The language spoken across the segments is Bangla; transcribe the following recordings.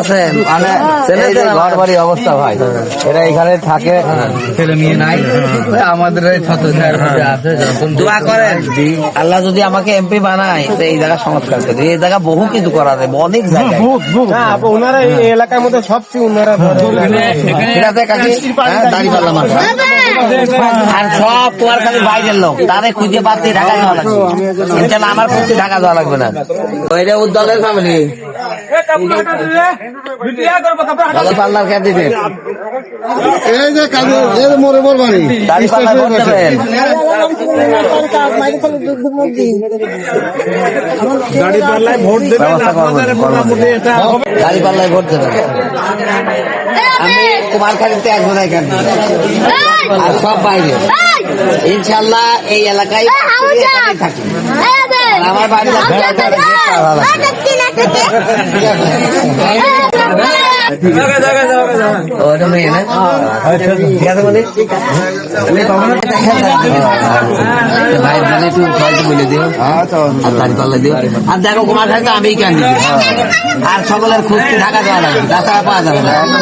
আছেন? মানে ঘর বাড়ি অবস্থা ভাই। এরা এখানে থাকে। ছেলে মেয়ে নাই। আমাদের মধ্যে আছে যখন দোয়া করেন। আল্লাহ যদি আমাকে এমপি বানায় তো এই জায়গা সংস্কার করে এই জায়গা বহু কিছু করা যায় অনেক জায়গায়। না আপু, ওনারা এই এলাকার মধ্যে সবচেয়ে ওনারা ঠিক আছে কাকি। হ্যাঁ, মাথা আর সব তোমার খালি বাইরের লোক। তাদের খুঁজে পাচ্ছি ঢাকা যাওয়া লাগবে। ইনশাল্লাহ আমার খুঁজতে ঢাকা যাওয়া লাগবে না। ওইটা উদ্দলের ফ্যামিলি দাদা পাল্লার ক্যান্ডিডেট এই যে কাজে এর মোরে মোর বাড়ি। দাড়ি পাল্লা ভোট দেবেন গাড়ি পাল্লায় ভোট দেবেন পাল্লায় ভোট আমি কুমারখালীতে আসব না এখানে আর সব বাইরে। ইনশাল্লাহ এই এলাকায় থাকি। আমার বাড়ি ওটা মেয়ে ভাই মানে আর দেখো কুমার খাইতে আমি কেন আর সকলের খুঁজতে ঢাকা দেওয়া লাগবে তাছাড়া পাওয়া যাবে না আমরা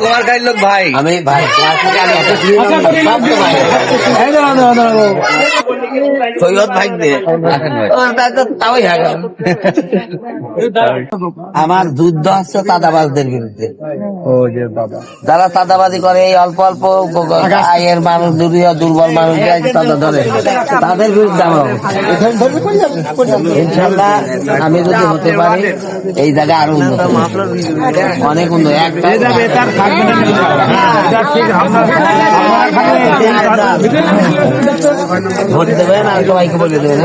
কুমার খাই লোক ভাই। আমি ভাই তোমার। সৈয়দ হয়ে। আমার যুদ্ধ হচ্ছে চাঁদাবাজদের বিরুদ্ধে। যারা চাঁদাবাজি করে এই অল্প অল্প আয়ের মানুষ দুর্বল দুর্বল মানুষ চাঁদা ধরে তাদের বিরুদ্ধে আমরা। ইনশাল্লাহ আমি যদি হতে পারি এই জায়গা আরও উন্নত অনেক উন্নত একটা ভোট দেবেন আর সবাইকে বলে দেবেন?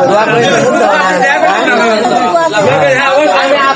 দোয়া করে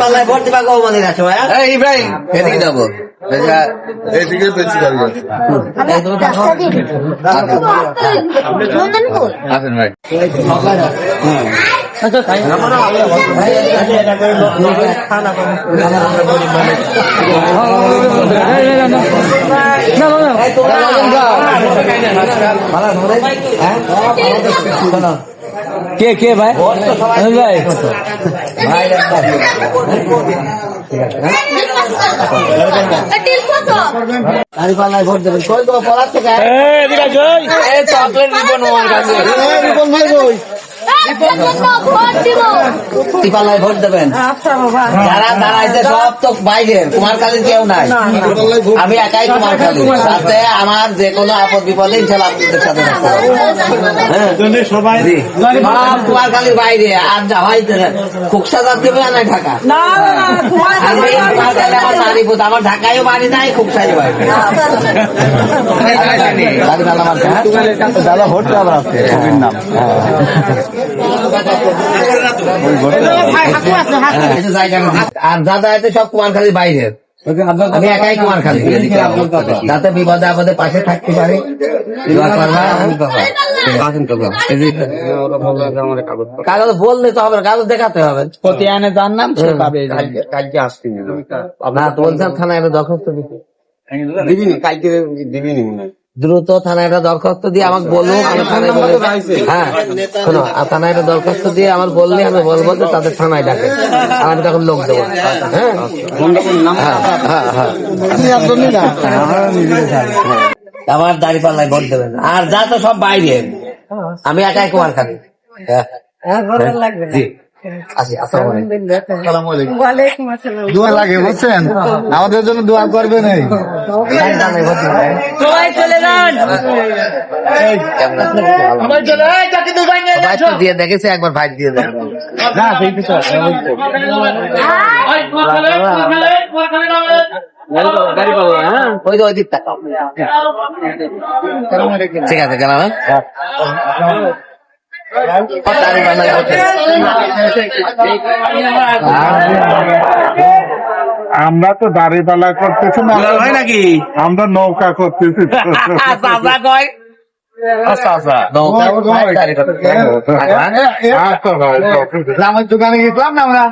পাল্লায় ভর্তি পাবো রাখো হ্যাঁ এই ইব্রাহিম এদিকে যাব। এই তুমি দেখো আসেন ভাই। ভালো রে? হ্যাঁ? শোনো, কে কে ভাই? ভোট ভাই। চকলেট দিব নোয়ার কাছে। এই রিপন ভাই কই গাড়ি পাল্লায় ভোট দেবেন যারা দাঁড়াইছে সব তো বাইরের কুমার কালীর কেউ নাই আমি একাই কুমার কালী সাথে আমার যে কোনো আপদ বিপদে ইনশাল্লাহ আপনাদের সাথে থাকতে হবে। হ্যাঁ সবাই সব কুমার কালীর বাইরে আর যা হয় কুকসা জাত দেবে আর নাই ঢাকা কুমার কালী আমার নারী পুত আমার ঢাকায়ও বাড়ি নাই কুকসাই বাড়ি হ্যাঁ? দাদা ভোট আবার আছে নাম। আর দাদা এতে সব কুমারখালীর বাইরের আমি একাই কুমারখালী যাতে বিপদে আপদে পাশে থাকতে পারি। কাগজ বললে তো হবে কাগজ দেখাতে হবে। প্রতিয়ানে যার নাম সে পাবে কালকে আসছি না। তো থানায় দরখাস্ত দিবিনি কালকে দিবিনি মনে হয়। দ্রুত থানায় একটা দরখাস্ত দিয়ে আমাকে বলুন আমি থানায় বলে হ্যাঁ শোনো আর থানায় একটা দরখাস্ত দিয়ে আমার বললে আমি বলব যে তাদের থানায় ডাকে। আমি তখন লোক দেবো। হ্যাঁ? হ্যাঁ হ্যাঁ হ্যাঁ আমার দাড়ি পাল্লায় ভোট দেবেন। আর যা তো সব বাইরে। আমি একাই কুমার খালি জি। আসি আসসালামু আলাইকুম। ওয়ালাইকুম আসসালাম। দোয়া লাগে বুঝছেন? আমাদের জন্য দোয়া করবেন এই। সবাই চলে যান। কেমন আছেন? ভাই তো দিয়ে দেখেছে একবার ভাই দিয়ে দেন তাকাও ঠিক আছে গেলাম আমরা তো দাড়িপালা করতেছি না নাকি আমরা নৌকা করতেছি কয় আচ্ছা আচ্ছা দোকানে গেছিলাম না আমরা